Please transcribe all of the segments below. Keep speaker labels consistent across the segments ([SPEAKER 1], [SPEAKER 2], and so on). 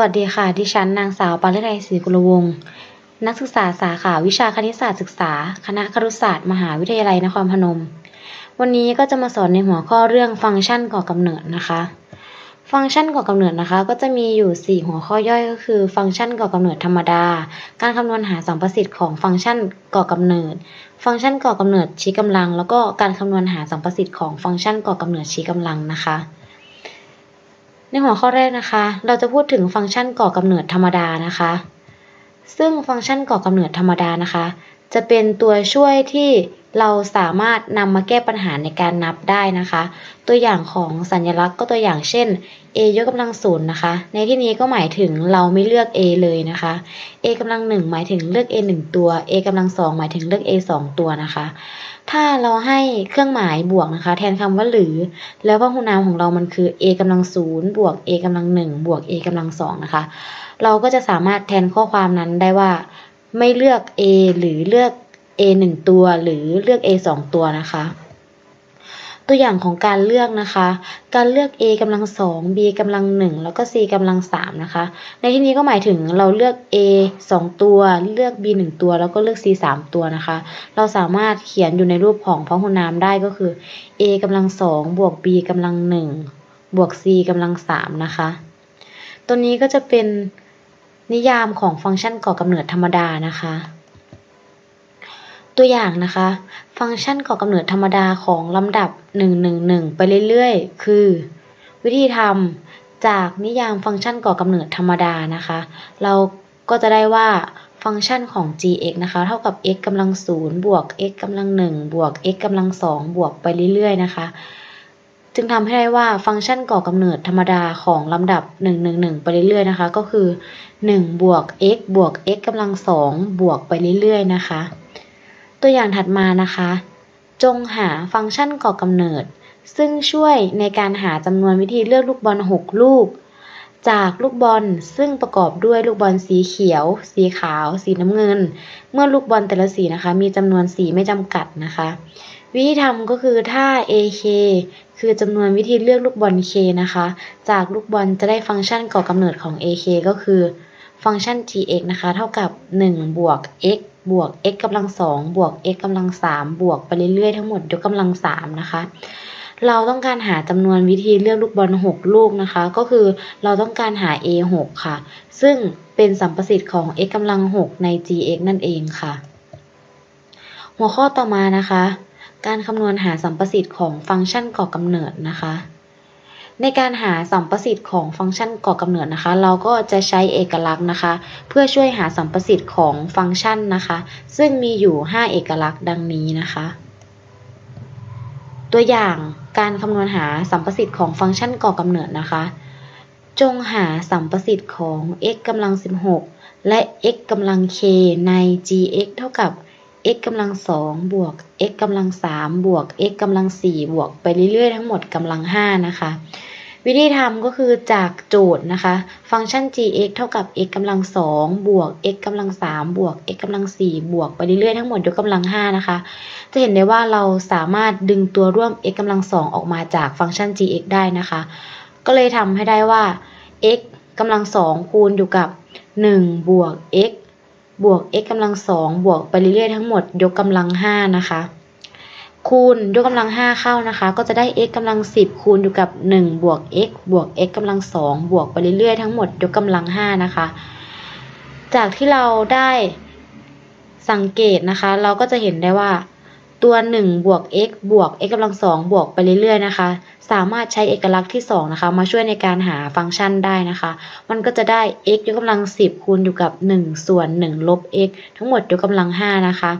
[SPEAKER 1] วัสดีค่ะ ดิฉันนางสาวปาริไนศรีกุลวงศ์นักศึกษาสาขาวิชาคณิตศาสตร์ศึกษา คณะครุศาสตร์ มหาวิทยาลัยนครพนม วันนี้ก็จะมาสอนในหัวข้อเรื่องฟังก์ชันก่อกำเนิดนะคะ ฟังก์ชันก่อกำเนิดนะคะ ก็จะมีอยู่ 4 หัวข้อย่อยก็คือ ฟังก์ชันก่อกำเนิดธรรมดา การคำนวณหาสัมประสิทธิ์ของฟังก์ชันก่อกำเนิด ฟังก์ชันก่อกำเนิดชี้กำลัง แล้วก็การคำนวณหาสัมประสิทธิ์ของฟังก์ชันก่อกำเนิดชี้กำลังนะคะ ในหัวข้อแรกนะคะ เราจะพูดถึงฟังก์ชันก่อกำเนิดธรรมดานะคะ ซึ่งฟังก์ชันก่อกำเนิดธรรมดานะคะ จะเป็นตัวช่วยที่ เราสามารถนำมาแก้ปัญหาในการนับได้นะคะ ตัวอย่างของสัญลักษณ์ก็ตัวอย่างเช่น a ยกกำลังศูนย์นะคะ ในที่นี้ก็หมายถึงเราไม่เลือก a เลยนะคะ a กำลังหนึ่งหมายถึงเลือก a หนึ่งตัว a กำลังสองหมายถึงเลือก a สองตัวนะคะ ถ้าเราให้เครื่องหมายบวกนะคะ แทนคำว่าหรือ แล้วพหุนามของเรามันคือ a กำลังศูนย์บวก a กำลังหนึ่งบวก a กำลังสองนะคะ เราก็จะสามารถแทนข้อความนั้นได้ว่า ไม่เลือก a หรือเลือก a หนึ่งตัวหรือเลือก a สองตัวนะคะ ตัวอย่างของการเลือกนะคะ การเลือก a กำลังสอง b กำลังหนึ่งแล้วก็ c กำลังสามนะคะ ในที่นี้ก็หมายถึงเราเลือก a สองตัว เลือก b หนึ่งตัว แล้วก็เลือก c สามตัวนะคะ เราสามารถเขียนอยู่ในรูปของพหุนามได้ก็คือ a กำลังสองบวก b กำลังหนึ่งบวก c กำลังสามนะคะ ตัวนี้ก็จะเป็นนิยามของฟังก์ชันก่อกำเนิดธรรมดานะคะ ตัวอย่างนะคะ ฟังก์ชันก่อกำเนิดธรรมดาของลำดับ 111 ไปเรื่อยๆ คือ วิธีทำจากนิยามฟังก์ชันก่อกำเนิดธรรมดานะคะ เราก็จะได้ว่าฟังก์ชันของ g(x) นะคะ เท่ากับ x กำลัง0บวก x กำลัง1บวก x กำลัง2บวกไปเรื่อยๆ นะคะ จึงทำให้ได้ว่าฟังก์ชันก่อกำเนิดธรรมดาของลำดับ 111 ไปเรื่อยๆ นะคะ ก็คือ 1 บวก x บวก x กำลัง2บวกไปเรื่อยๆ นะคะ ตัวอย่างถัดมานะคะ จงหาฟังก์ชันก่อกำเนิด ซึ่งช่วยในการหาจำนวนวิธีเลือกลูกบอล 6 ลูก จากลูกบอลซึ่งประกอบด้วยลูกบอลสีเขียว สีขาว สีน้ำเงิน เมื่อลูกบอลแต่ละสีนะคะ มีจำนวนสีไม่จำกัดนะคะ วิธีทำก็คือถ้า AK คือจำนวนวิธีเลือกลูกบอล K นะคะ จากลูกบอลจะได้ฟังก์ชันก่อกำเนิดของ AK ก็คือฟังก์ชัน gx นะคะ เท่ากับ 1 บวก x บวก x กำลัง2บวก x กำลัง3บวกไปเรื่อยๆทั้งหมดยกกำลัง3นะคะ เราต้องการหาจำนวนวิธีเลือกลูกบอล6ลูกนะคะ ก็คือเราต้องการหา a 6ค่ะ ซึ่งเป็นสัมประสิทธิ์ของ x กำลัง6ใน gx นั่นเองค่ะ หัวข้อต่อมานะคะ การคำนวณหาสัมประสิทธิ์ของฟังก์ชันก่อกำเนิดนะคะ ในการหาสัมประสิทธิ์ของฟังก์ชันก่อกำเนิดนะคะ เราก็จะใช้เอกลักษณ์นะคะ เพื่อช่วยหาสัมประสิทธิ์ของฟังก์ชันนะคะ ซึ่งมีอยู่ 5 เอกลักษณ์ดังนี้นะคะ ตัวอย่างการคำนวณหาสัมประสิทธิ์ของฟังก์ชันก่อกำเนิดนะคะ จงหาสัมประสิทธิ์ของ x กำลัง 16 และ x กำลัง k ใน gx เท่ากับ x กำลัง2บวก x กำลัง3บวก x กำลัง4บวกไปเรื่อยๆ ทั้งหมดกำลัง5นะคะ วิธีทำก็คือจากโจทย์นะคะ ฟังก์ชัน gx เท่ากับ x กำลัง2บวก x กำลัง3บวก x กำลัง4บวกไปเรื่อยๆทั้งหมดยกกำลัง5นะคะ จะเห็นได้ว่าเราสามารถดึงตัวร่วม x กำลัง2ออกมาจากฟังก์ชัน gx ได้นะคะ ก็เลยทำให้ได้ว่า x กำลัง2คูณอยู่กับ1บวก x บวก x กำลัง2บวกไปเรื่อยๆทั้งหมดยกกำลัง5นะคะ คูณยกกำลัง 5 เข้านะคะ ก็จะได้ x กำลัง 10 คูณอยู่กับ 1 บวก x บวก x กำลัง 2 บวกไปเรื่อยๆ ทั้งหมดยกกำลัง 5 นะคะ จากที่เราได้สังเกตนะคะ เราก็จะเห็นได้ว่าตัว 1 บวก x บวก x กำลัง 2 บวกไปเรื่อยๆ นะคะ สามารถใช้เอกลักษณ์ที่ 2 นะคะ มาช่วยในการหาฟังก์ชันได้นะคะ มันก็จะได้ x ยกกำลัง 10 คูณอยู่กับ 1 ส่วน 1 ลบ x ทั้งหมดยกกำลัง 5 นะคะ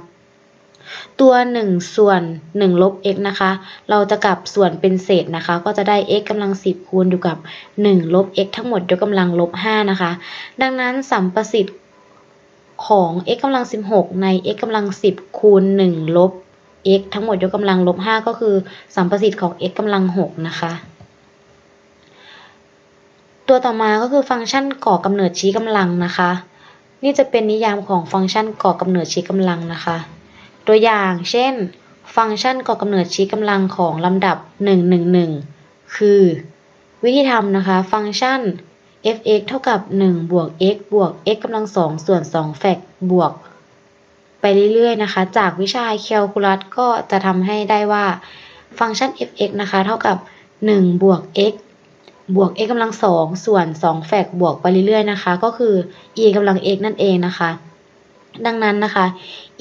[SPEAKER 1] ตัว 1 ส่วน 1 ลบ x นะคะ เราจะกลับส่วนเป็นเศษนะคะ ก็จะได้ x กำลัง 10 คูณอยู่กับ 1 ลบ x ทั้งหมดยกกำลังลบ 5 นะคะ ดังนั้นสัมประสิทธิ์ของ x กำลัง 16 ใน x กำลัง 10 คูณ 1 ลบ x ทั้งหมดยกกำลังลบ 5 ก็คือสัมประสิทธิ์ของ x กำลัง 6 นะคะตัวต่อมาก็คือฟังก์ชันก่อกำเนิดชี้กำลังนะคะ นี่จะเป็นนิยามของฟังก์ชันก่อกำเนิดชี้กำลังนะคะ ตัวอย่างเช่น ฟังก์ชันก่อกำเนิดชี้กำลังของลำดับ 111 คือ วิธีทำนะคะ ฟังก์ชัน f(x) เท่ากับ 1 บวก x บวก x กำลังสองส่วน2แฟกบวก ไปเรื่อยๆนะคะ จากวิชาแคลคูลัสก็จะทำให้ได้ว่า ฟังก์ชัน f(x) นะคะ เท่ากับ 1 บวก x บวก x กำลังสองส่วน2แฟกบวกไปเรื่อยๆนะคะ ก็คือ e กำลัง x นั่นเองนะคะ ดังนั้นนะคะ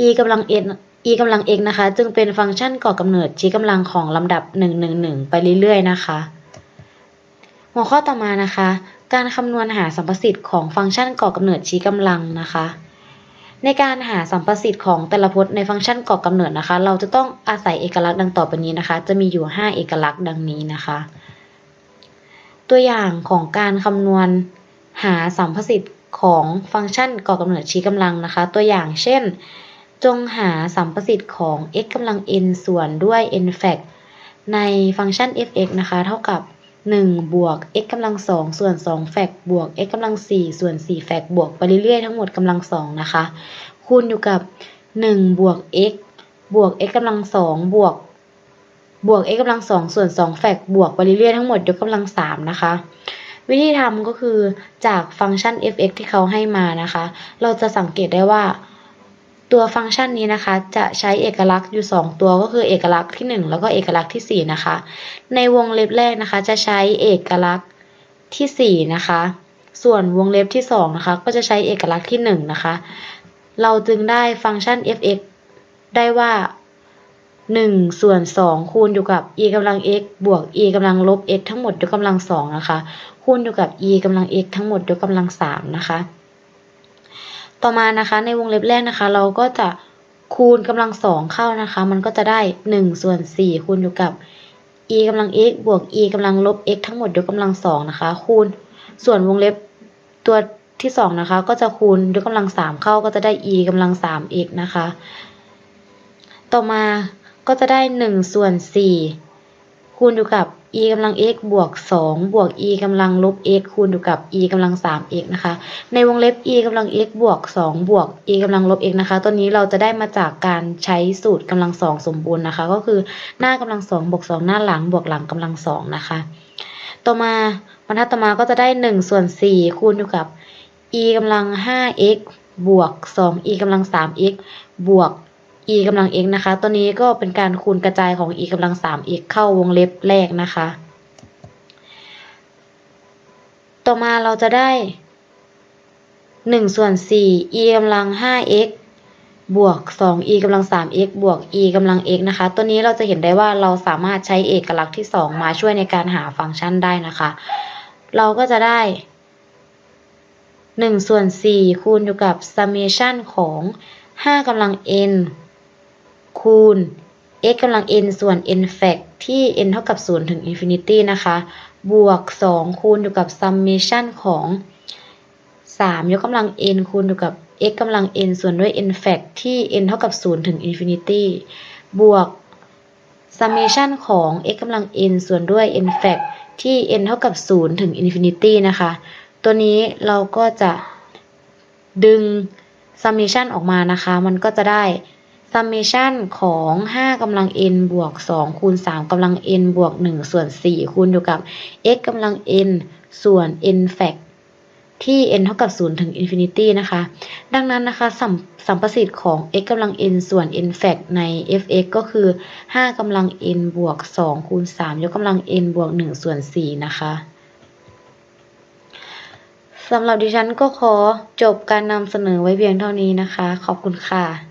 [SPEAKER 1] e กำลัง x e กำลัง x นะคะ จึงเป็นฟังก์ชันก่อกำเนิดชี้กำลังของลำดับ 111 ไปเรื่อยๆ นะคะ หัวข้อต่อมานะคะ การคำนวณหาสัมประสิทธิ์ของฟังก์ชันก่อกำเนิดชี้กำลังนะคะ ในการหาสัมประสิทธิ์ของแต่ละพจน์ในฟังก์ชันก่อกำเนิดนะคะ เราจะต้องอาศัยเอกลักษณ์ดังต่อไปนี้นะคะ จะมีอยู่ 5 เอกลักษณ์ดังนี้นะคะ ตัวอย่างของการคำนวณหาสัมประสิทธิ์ของฟังก์ชันก่อกำเนิดชี้กำลังนะคะ ตัวอย่างเช่น จงหาสัมประสิทธิ์ของ x กำลัง n ส่วนด้วย n แฟกในฟังก์ชัน f(x) นะคะ เท่ากับ 1 บวก x กำลัง2ส่วน2แฟกบวก x กำลัง4ส่วน4แฟกบวกไปเรื่อยๆทั้งหมดกำลัง2นะคะ คูณอยู่กับ 1 บวก x บวก x กำลัง2บวก บวก x กำลัง2ส่วน2แฟกบวกไปเรื่อยๆทั้งหมดยกกำลัง3นะคะ วิธีทำก็คือจากฟังก์ชัน f(x) ที่เขาให้มานะคะ เราจะสังเกตได้ว่า ตัวฟังก์ชันนี้นะคะจะใช้เอกลักษณ์อยู่ 2 ตัวก็คือเอกลักษณ์ที่ 1 แล้วก็เอกลักษณ์ที่ 4 นะคะ ในวงเล็บแรกนะคะ จะใช้เอกลักษณ์ที่ 4 นะคะ ส่วนวงเล็บที่ 2 นะคะ ก็จะใช้เอกลักษณ์ที่ 1 นะคะ เราจึงได้ฟังก์ชัน f(x) ได้ว่า1ส่วน2คูณอยู่กับ e กำลัง x บวก e กำลังลบ x ทั้งหมดยกกำลัง2นะคะ คูณอยู่กับ e กำลัง x ทั้งหมดยกกำลัง3นะคะ ต่อมานะคะในวงเล็บแรกนะคะ เราก็จะคูณกำลังสองเข้านะคะ มันก็จะได้1ส่วน4คูณอยู่กับ e กำลัง x บวก e กำลังลบ x ทั้งหมดยกกำลังสองนะคะ คูณส่วนวงเล็บตัวที่สองนะคะ ก็จะคูณยกกำลังสามเข้าก็จะได้ e กำลังสาม x นะคะ ต่อมาก็จะได้1ส่วน4คูณอยู่กับ e กำลัง x บวก 2 บวก e กำลังลบ x คูณอยู่กับ e กำลัง 3x นะคะ ในวงเล็บ e กำลัง x บวก 2 บวก e กำลังลบ x นะคะ ตัวนี้เราจะได้มาจากการใช้สูตรกำลังสองสมบูรณ์นะคะ ก็คือหน้ากำลังสองบวก2หน้าหลังบวกหลังกำลังสองนะคะ ต่อมาบรรทัดต่อมาก็จะได้1ส่วน4คูณอยู่กับ e กำลัง 5x บวก 2e กำลัง 3x บวก e กำลัง x นะคะ ตัวนี้ก็เป็นการคูณกระจายของ e กำลัง 3x เข้าวงเล็บแรกนะคะ ต่อมาเราจะได้1ส่วน4 e กำลัง 5x บวก 2e กำลัง 3x บวก e กำลัง x นะคะ ตัวนี้เราจะเห็นได้ว่าเราสามารถใช้เอกลักษณ์ที่ 2 มาช่วยในการหาฟังก์ชันได้นะคะ เราก็จะได้1ส่วน4คูณอยู่กับ summation ของ 5กำลัง n คูณ x กำลัง n ส่วน n fact ที่ n เท่ากับ 0 ถึง infinity นะคะ บวก 2 คูณอยู่กับ summation ของ 3 ยกกำลัง n คูณอยู่กับ x กำลัง n ส่วนด้วย n fact ที่ n เท่ากับ 0 ถึง infinity บวก summation ของ x กำลัง n ส่วนด้วย n fact ที่ n เท่ากับ 0 ถึง infinity นะคะ ตัวนี้เราก็จะดึง summation ออกมานะคะ มันก็จะได้ summation ของ 5กำลัง n บวก 2 คูณ 3กำลัง n บวก 1 ส่วน 4 คูณอยู่กับ x กำลัง n ส่วน n fact ที่ n เท่ากับ 0 ถึง infinity นะคะ ดังนั้นนะคะสัมสัมประสิทธิ์ของ x กำลัง n ส่วน n fact ใน f(x) ก็คือ 5กำลัง n บวก 2 คูณ 3 ยกกำลัง n บวก 1 ส่วน 4 นะคะสำหรับดิฉันก็ขอจบการนำเสนอไว้เพียงเท่านี้นะคะ ขอบคุณค่ะ